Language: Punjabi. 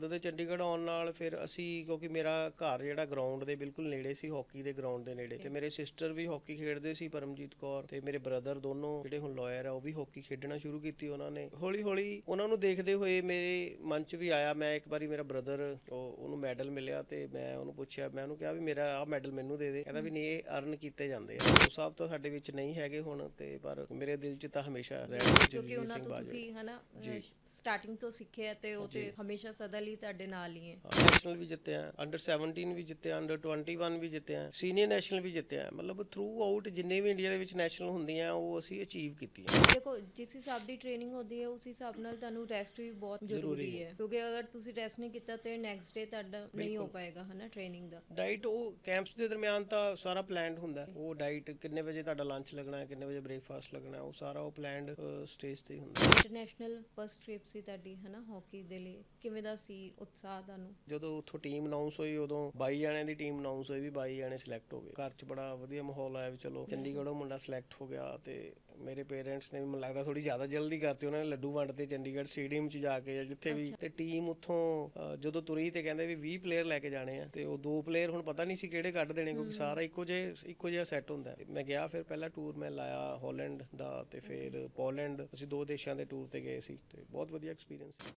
ਜਦੋਂ ਚੰਡੀਗੜ੍ਹ ਆਉਣ ਨਾਲ ਫਿਰ ਅਸੀਂ ਕਿਉਂਕਿ ਮੇਰਾ ਘਰ ਜਿਹੜਾ ਗਰਾਊਂਡ ਦੇ ਬਿਲਕੁਲ ਨੇੜੇ ਸੀ ਹਾਕੀ ਦੇ ਗਰਾਊਂਡ ਦੇ ਨੇੜੇ ਤੇ ਮੇਰੇ ਸਿਸਟਰ ਵੀ ਹਾਕੀ ਖੇਡਦੇ ਸੀ ਪਰਮਜੀਤ ਕੌਰ ਤੇ ਮੇਰੇ ਬ੍ਰਦਰ ਦੋਨੋਂ ਜਿਹੜੇ ਹੁਣ ਲਾਇਰ ਆ ਉਹ ਵੀ ਹਾਕੀ ਖੇਡਣਾ ਸ਼ੁਰੂ ਕੀਤੀ ਉਹਨਾਂ ਨੇ। ਹੌਲੀ ਹੌਲੀ ਉਹਨਾਂ ਨੂੰ ਦੇਖਦੇ ਹੋਏ ਮੇਰੇ ਮਨ 'ਚ ਵੀ ਆਇਆ ਮੈਂ ਇੱਕ ਵਾਰੀ ਮੇਰਾ ਬ੍ਰਦਰ ਉਹ ਉਹਨੂੰ ਮੈਡਲ ਮਿਲਿਆ ਤੇ ਮੈਂ ਉਹਨੂੰ ਪੁੱਛਿਆ ਮੈਂ ਉਹਨੂੰ ਕਿਹਾ ਵੀ ਮੇਰਾ ਆਹ ਮੈਡਲ ਮੈਨੂੰ ਦੇ ਦੇ। ਕਹਿੰਦਾ ਵੀ ਨਹੀਂ ਇਹ ਅਰਨ ਕੀਤੇ ਜਾਂਦੇ ਆ। ਉਹ ਸਭ ਤਾਂ ਸਾਡੇ ਵਿੱਚ ਨਹੀਂ ਹੈਗੇ ਹੁਣ ਤੇ ਪਰ ਮੇਰੇ ਦਿਲ 'ਚ ਤਾਂ ਹਮੇਸ਼ਾ ਰਹਿਣਗੇ ਕਿਉਂਕਿ ਉਹਨਾਂ ਤੋਂ ਤੁਸੀਂ ਹਨਾ ਸਟਾਰਟਿੰਗ ਤੋਂ ਸਿੱਖਿਆ ਤੇ ਉਹ ਤੇ ਹਮੇਸ਼ਾ ਸਦਾ ਲਈ ਤੁਹਾਡੇ ਨਾਲ ਹੀ ਹੈ। ਨੈਸ਼ਨਲ ਵੀ ਜਿੱਤੇ ਆ ਅੰਡਰ 17 ਵੀ ਜਿੱਤੇ ਆ ਅੰਡਰ 21 ਵੀ ਜਿੱਤੇ ਆ ਸੀਨੀਅਰ ਨੈਸ਼ਨਲ ਵੀ ਜਿੱਤੇ ਆ। ਮਤਲਬ ਥਰੂ ਆਊਟ ਜਿੰਨੇ ਵੀ ਇੰਡੀਆ ਦੇ ਵਿੱਚ ਨੈਸ਼ਨਲ ਹੁੰਦੀਆਂ ਉਹ ਅਸੀਂ ਅਚੀਵ ਕੀਤੀਆਂ। ਦੇਖੋ ਜਿਸ ਹਿਸਾਬ ਦੀ ਟ੍ਰੇਨਿੰਗ ਹੁੰਦੀ ਹੈ ਉਸ ਹਿਸਾਬ ਨਾਲ ਤੁਹਾਨੂੰ ਰੈਸਟ ਵੀ ਬਹੁਤ ਜ਼ਰੂਰੀ ਹੈ। ਕਿਉਂਕਿ ਅਗਰ ਤੁਸੀਂ ਰੈਸਟ ਨਹੀਂ ਕੀਤਾ ਤੇ ਨੈਕਸਟ ਡੇ ਤੁਹਾਡਾ ਨਹੀਂ ਹੋ ਪਾਏਗਾ ਹਨਾ ਟ੍ਰੇਨਿੰਗ ਦਾ। ਡਾਈਟ ਉਹ ਕੈਂਪਸ ਦੇ ਦਰਮਿਆਨ ਤਾਂ ਸਾਰਾ ਪਲਾਨਡ ਹੁੰਦਾ। ਉਹ ਡਾਈਟ ਕਿੰਨੇ ਵਜੇ ਤੁਹਾਡਾ ਲੰਚ ਲੱਗਣਾ ਹੈ ਕਿੰਨੇ ਵਜੇ ਬ੍ਰੇਕਫਾਸਟ ਲੱਗਣਾ ਹੈ, ਉਹ ਸਾਰਾ ਉਹ ਪਲਾਨਡ ਸਟੇਜ ਤੇ ਹੁੰਦਾ। ਇੰਟਰਨੈਸ਼ਨਲ ਫਸਟ ਟ੍ਰਿਪ ਸੀ ਤੁਹਾਡੀ ਹਨਾ ਹਾਕੀ ਦੇ ਲਈ ਕਿਵੇਂ ਦਾ ਸੀ ਉਤਸ਼ਾਹ ਤੁਹਾਨੂੰ? ਜਦੋਂ ਉੱਥੋਂ ਟੀਮ ਅਨਾਉਂਸ ਹੋਈ ਉਦੋਂ 22 ਜਣਿਆਂ ਦੀ ਟੀਮ ਅਨਾਉਂਸ ਹੋਈ ਵੀ 22 ਜਣੇ ਸਿਲੈਕਟ ਹੋ ਗਏ। ਘਰ 'ਚ ਬੜਾ ਵਧੀਆ ਮਾਹੌਲ ਆਇਆ ਵੀ ਚਲੋ ਚੰਡੀਗੜ੍ਹੋਂ ਮੁੰਡਾ ਸਿਲੈਕਟ ਹੋ ਗਿਆ ਤੇ ਮੇਰੇ ਪੇਰੈਂਟਸ ਨੇ ਵੀ ਮੈਨੂੰ ਲੱਗਦਾ ਥੋੜੀ ਜ਼ਿਆਦਾ ਜਲਦੀ ਕਰਤੀ ਉਹਨਾਂ ਨੇ ਲੱਡੂ ਵੰਡਤੇ ਚੰਡੀਗੜ੍ਹ ਸਟੇਡੀਅਮ 'ਚ ਜਾ ਕੇ ਜਾਂ ਜਿੱਥੇ ਵੀ ਤੇ ਟੀਮ ਉੱਥੋਂ ਜਦੋਂ ਤੁਰੀ ਤੇ ਕਹਿੰਦੇ ਵੀ 20 ਪਲੇਅਰ ਲੈ ਕੇ ਜਾਣੇ ਆ ਤੇ ਉਹ ਦੋ ਪਲੇਅਰ ਹੁਣ ਪਤਾ ਨਹੀਂ ਸੀ ਕਿਹੜੇ ਕੱਢ ਦੇਣੇ ਕਿਉਂਕਿ ਸਾਰਾ ਇੱਕੋ ਜਿਹੇ ਇੱਕੋ ਜਿਹਾ ਸੈੱਟ ਹੁੰਦਾ। ਮੈਂ ਗਿਆ ਫਿਰ ਪਹਿਲਾ ਟੂਰ ਮੈਂ ਲਾਇਆ ਹਾਲੈਂਡ ਦਾ ਤੇ ਫਿਰ ਪੋਲੈਂਡ ਅਸੀਂ ਦੋ ਦੇਸ਼ਾਂ ਦੇ ਟੂਰ ਤੇ ਗਏ ਸੀ ਤੇ ਬਹੁਤ ਵਧੀਆ ਐਕਸਪੀਰੀਅੰਸ ਸੀ